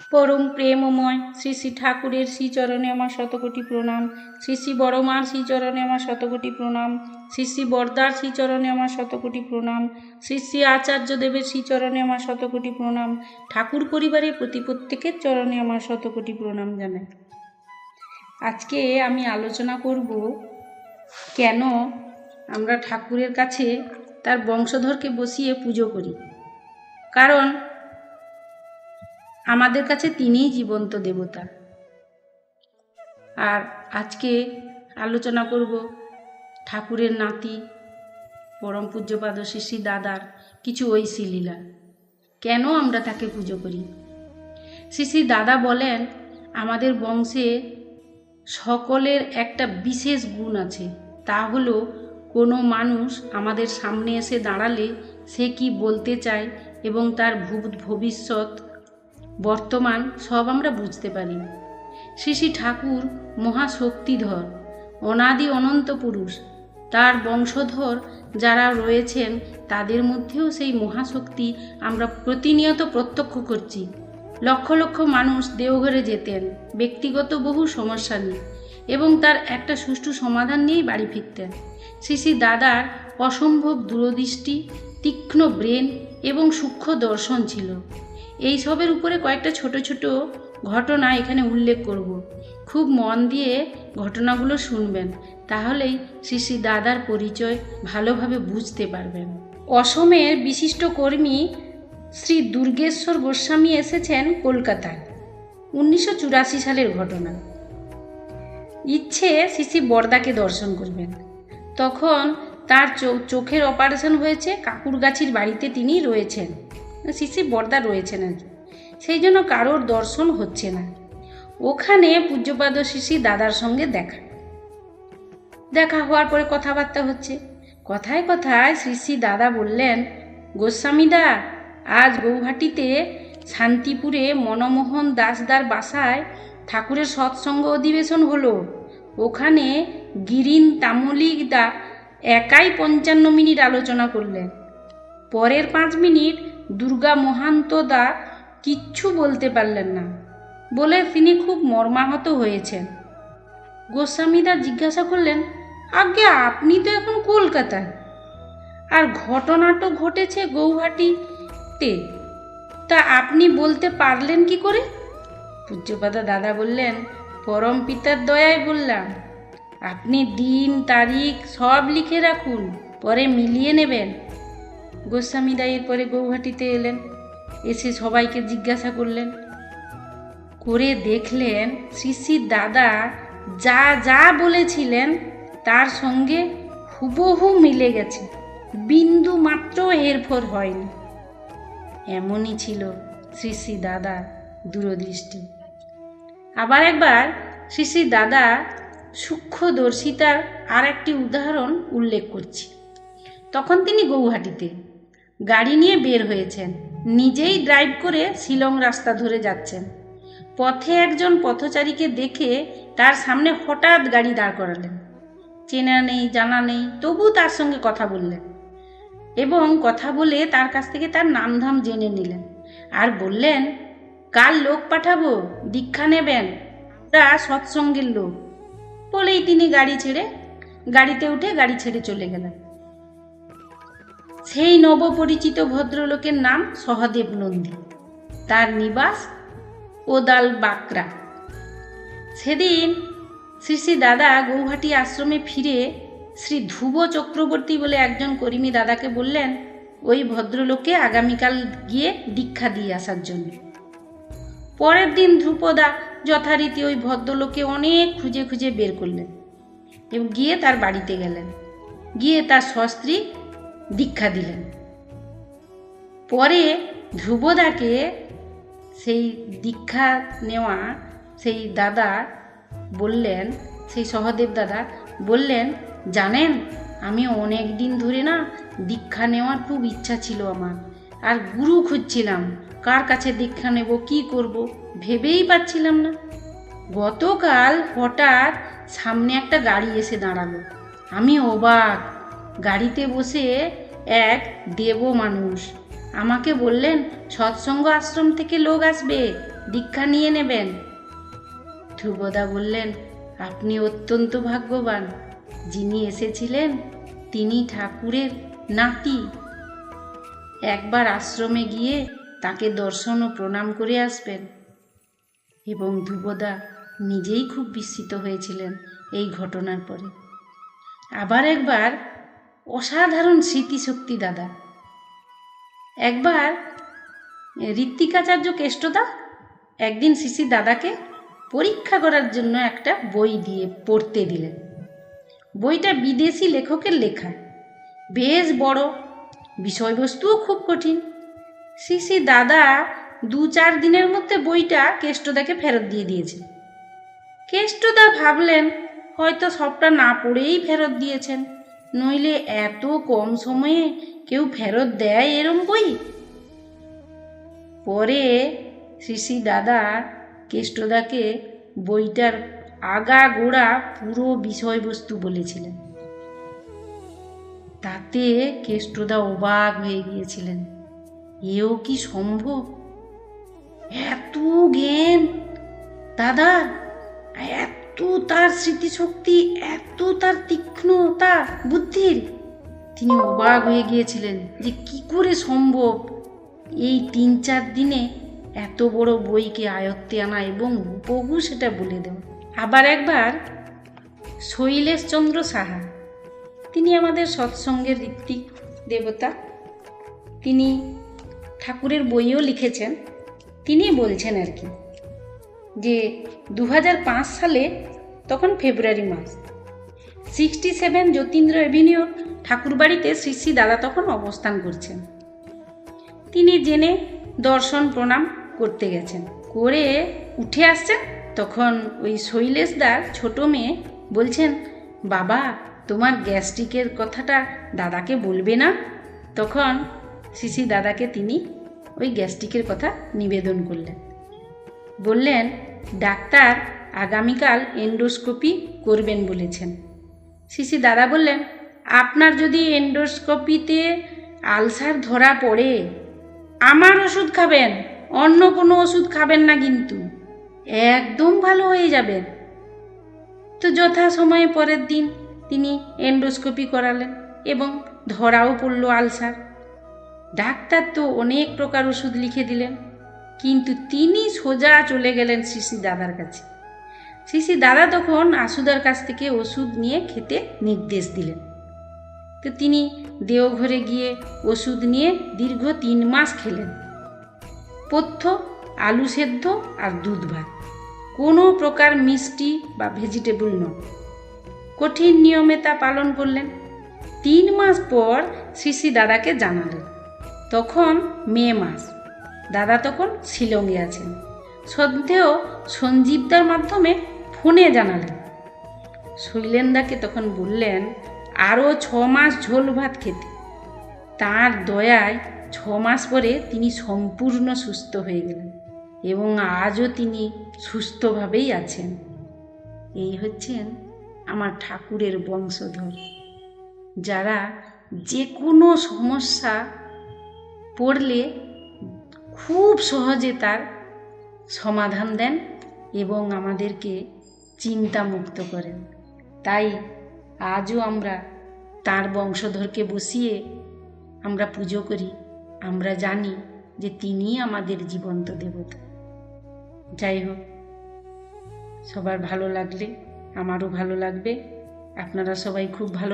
পরম প্রেমময় শ্রী শ্রী ঠাকুরের শ্রীচরণে আমার শতকোটি প্রণাম। শ্রী শ্রী বড়মার শ্রীচরণে আমার শতকোটি প্রণাম। শ্রী শ্রী বরদার শ্রীচরণে আমার শতকোটি প্রণাম। শ্রী শ্রী আচার্য দেবের শ্রীচরণে আমার শতকোটি প্রণাম। ঠাকুর পরিবারের প্রতি প্রত্যেকের চরণে আমার শতকোটি প্রণাম জানাই। আজকে আমি আলোচনা করব কেন আমরা ঠাকুরের কাছে তার বংশধরকে বসিয়ে পুজো করি। কারণ আমাদের কাছে তিনিই জীবন্ত দেবতা। আর আজকে আলোচনা করব ঠাকুরের নাতি, পরম পূজ্যপাদ শ্রী দাদার কিছু ঐশী লীলা। কেন আমরা তাকে পুজো করি? শ্রী দাদা বলেন, আমাদের বংশে সকলের একটা বিশেষ গুণ আছে, তা হলো কোনো মানুষ আমাদের সামনে এসে দাঁড়ালে সে কি বলতে চায় এবং তার ভবিষ্যৎ বর্তমান সব আমরা বুঝতে পারি। শ্রী শ্রী ঠাকুর মহাশক্তিধর, অনাদি অনন্ত পুরুষ। তার বংশধর যারা রয়েছেন, তাদের মধ্যেও সেই মহাশক্তি আমরা প্রতিনিয়ত প্রত্যক্ষ করছি। লক্ষ লক্ষ মানুষ দেওঘরে যেতেন, ব্যক্তিগত বহু সমস্যা নিয়ে এবং তার একটা সুষ্ঠু সমাধান নিয়েই বাড়ি ফিরতেন। শ্রী শ্রী দাদার অসম্ভব দূরদৃষ্টি, তীক্ষ্ণ ব্রেন এবং সূক্ষ্ম দর্শন ছিল। এই সবের উপরে কয়েকটা ছোট ছোট ঘটনা এখানে উল্লেখ করব। খুব মন দিয়ে ঘটনাগুলো শুনবেন, তাহলেই শ্রী শ্রী দাদার পরিচয় ভালোভাবে বুঝতে পারবেন। অসমের বিশিষ্ট কর্মী শ্রী দুর্গেশ্বর গোস্বামী এসেছেন কলকাতায়। উনিশশো চুরাশি সালের ঘটনা। ইচ্ছে শ্রী বরদাকে দর্শন করবেন। তখন তার চোখের অপারেশন হয়েছে, কাকুরগাছির বাড়িতে তিনি রয়েছেন। শিশি বর্দা রয়েছেন আর সেই জন্য কারোর দর্শন হচ্ছে না। ওখানে পূজ্যপাদ শিশি দাদার সঙ্গে দেখা। দেখা হওয়ার পরে কথাবার্তা হচ্ছে। কথায় কথায় শ্রী দাদা বললেন গোস্বামীদা আজ গৌহাটিতে শান্তিপুরে মনমোহন দাসদার বাসায় ঠাকুরের সৎসঙ্গ অধিবেশন হলো। ওখানে গিরিন তামলিক দা একাই পঞ্চান্ন মিনিট আলোচনা করলেন। পরের পাঁচ মিনিট দুর্গা মহান্ত দা কিচ্ছু বলতে পারলেন না। বলে তিনি খুব মর্মাহত হয়েছেন। গোস্বামীদা জিজ্ঞাসা করলেন, আজ্ঞে, আপনি তো এখন কলকাতায়। আর ঘটনা তো ঘটেছে গৌহাটিতে। তা আপনি বলতে পারলেন কি করে? পূজ্যপাদা দাদা বললেন, পরম পিতার দয়ায় বললাম। আপনি দিন, তারিখ সব লিখে রাখুন, পরে মিলিয়ে নেবেন। গোস্বামী দায়ের পরে গৌহাটিতে এলেন। এসে সবাইকে জিজ্ঞাসা করলেন, করে দেখলেন শ্রী দাদা যা যা বলেছিলেন তার সঙ্গে হুবহু মিলে গেছে। বিন্দু মাত্র হেরফের হয়নি। এমনই ছিল শ্রী দাদা দূরদৃষ্টি। আবার একবার শ্রী শ্রী দাদা সূক্ষ্মদর্শিতার আর একটি উদাহরণ উল্লেখ করছি। তখন তিনি গৌহাটিতে গাড়ি নিয়ে বের হয়েছেন। নিজেই ড্রাইভ করে শিলং রাস্তা ধরে যাচ্ছেন। পথে একজন পথচারীকে দেখে তার সামনে হঠাৎ গাড়ি দাঁড় করালেন। চেনা নেই, জানা নেই, তবু তার সঙ্গে কথা বললেন এবং কথা বলে তার কাছ থেকে তার নামধাম জেনে নিলেন আর বললেন, কাল লোক পাঠাবো, দীক্ষা নেবেন। আমরা সৎসঙ্গের লোক। বলেই তিনি গাড়ি ছেড়ে, গাড়িতে উঠে গাড়ি ছেড়ে চলে গেলেন। সেই নবপরিচিত ভদ্রলোকের নাম সহদেব নন্দী। তার নিবাস ওদাল বাকরা সেদিন শ্রী শ্রী দাদা গৌহাটি আশ্রমে ফিরে শ্রী ধ্রুব চক্রবর্তী বলে একজন কর্মী দাদাকে বললেন, ওই ভদ্রলোককে আগামীকাল গিয়ে দীক্ষা দিয়ে আসার জন্য। পরের দিন ধ্রুপদা যথারীতি ওই ভদ্রলোককে অনেক খুঁজে খুঁজে বের করলেন এবং গিয়ে তার বাড়িতে গেলেন। গিয়ে তার সস্ত্রী দীক্ষা দিলেন। পরে ধ্রুবদাকে সেই দীক্ষা নেওয়া সেই দাদা বললেন, সেই সহদেব দাদা বললেন, জানেন, আমি অনেক দিন ধরে না দীক্ষা নেওয়ার খুব ইচ্ছা ছিল আমার। আর গুরু খুঁজছিলাম, কার কাছে দীক্ষা নেব, কি করব ভেবেই পাচ্ছিলাম না। গতকাল হঠাৎ সামনে একটা গাড়ি এসে দাঁড়াল। আমি অবাক গাড়িতে বসে এক দেব মানুষ। আমাকে বললেন, সৎসঙ্গ আশ্রম থেকে লোক আসবে, দীক্ষা নিয়ে নেবেন। ধ্রুবদা বললেন, আপনি অত্যন্ত ভাগ্যবান। যিনি এসেছিলেন, তিনি ঠাকুরের নাতি। একবার আশ্রমে গিয়ে তাকে দর্শন ও প্রণাম করে আসবেন। এবং ধ্রুবদা নিজেই খুব বিস্মিত হয়েছিলেন এই ঘটনার পরে। আবার একবার অসাধারণ স্মৃতিশক্তি, দাদা। একবার ঋত্বিকাচার্য কেষ্টদা একদিন শিশির দাদাকে পরীক্ষা করার জন্য একটা বই দিয়ে পড়তে দিলেন। বইটা বিদেশি লেখকের লেখা। বেশ বড়, বিষয়বস্তুও খুব কঠিন। শিশি দাদা দু চার দিনের মধ্যে বইটা কেষ্টদাকে ফেরত দিয়ে দিয়েছে কেষ্টদা ভাবলেন, হয়তো সবটা না পড়েই ফেরত দিয়েছেন। নইলে এত কম সময়ে কেউ ফেরত দেয় এরম বই? পরে শ্রী দাদা কেষ্টদাকে বইটার আগা গোড়া পুরো বিষয়বস্তু বলেছিলেন। তাতে কেষ্টদা অবাক হয়ে গিয়েছিলেন। এও কি সম্ভব? এত জ্ঞান? দাদা, এত তার স্মৃতিশক্তি, এত তার তীক্ষ্ণতা, বুদ্ধির। তিনি অবাক হয়ে গিয়েছিলেন যে কি করে সম্ভব? এই তিন চার দিনে এত বড় বইকে আয়ত্তে আনা এবং বহু সেটা বলে দেওয়া আবার একবার, শৈলেশচন্দ্র সাহা, তিনি আমাদের সৎসঙ্গের ঋত্বিক দেবতা, তিনি ঠাকুরের বইও লিখেছেন, তিনি বলছেন আর কি। যে দু হাজার পাঁচ সালে, তখন ফেব্রুয়ারি মাস। সিক্সটি সেভেন যতীন্দ্র এভিনিউ ঠাকুরবাড়িতে শ্রী শ্রী দাদা তখন অবস্থান করছেন। তিনি জেনে দর্শন প্রণাম করতে গেছেন। করে উঠে আসছেন তখন ওই শৈলেশদার ছোট মেয়ে বলছেন, বাবা, তোমার গ্যাস্ট্রিকের কথাটা দাদাকে বলবে না? তখন শিশি দাদাকে তিনি ওই গ্যাস্ট্রিকের কথা নিবেদন করলেন। বললেন, ডাক্তার, আগামীকাল এন্ডোস্কোপি করবেন বলেছেন। শিশি দাদা বললেন, আপনার যদি এন্ডোস্কোপিতে আলসার ধরা পড়ে, আমার ওষুধ খাবেন, অন্য কোনো ওষুধ খাবেন না কিন্তু, একদম ভালো হয়ে যাবেন তো যথা সময়ে পরের দিন তিনি এন্ডোস্কোপি করালেন এবং ধরাও পড়ল আলসার। ডাক্তার তো অনেক প্রকার ওষুধ লিখে দিলেন। কিন্তু তিনি সোজা চলে গেলেন শিশি দাদার কাছে। শিশি দাদা তখন আশুদার কাছ থেকে ওষুধ নিয়ে খেতে নির্দেশ দিলেন। তো তিনি দেওঘরে গিয়ে ওষুধ নিয়ে দীর্ঘ তিন মাস খেলেন। পথ্য, আলু সেদ্ধ আর দুধ ভাত। কোনো প্রকার মিষ্টি বা ভেজিটেবল নয়। কঠিন নিয়মে তা পালন করলেন। তিন মাস পর শিশি দাদাকে জানালেন। তখন মে মাস। দাদা তখন শিলংয়ে আছেন। সন্দেহ সঞ্জীবদার মাধ্যমে ফোনে জানালেন। শৈলেন্দাকে তখন বললেন, আরও ছ মাস ঝোল ভাত খেতে। তার দয়ায় ছ মাস পরে তিনি সম্পূর্ণ সুস্থ হয়ে গেলেন এবং আজও তিনি সুস্থভাবেই আছেন। এই হচ্ছেন আমার ঠাকুরের বংশধর, যারা যে কোনো সমস্যা পড়লে খুব সহজে তার সমাধান দেন এবং আমাদেরকে চিন্তামুক্ত করেন। তাই আজও আমরা তার বংশধরকে বসিয়ে আমরা পুজো করি। আমরা জানি যে তিনি আমাদের জীবন্ত দেবতা। যাই হোক, সবার ভালো লাগলে, আমারও ভালো লাগবে। আপনারা সবাই খুব ভালো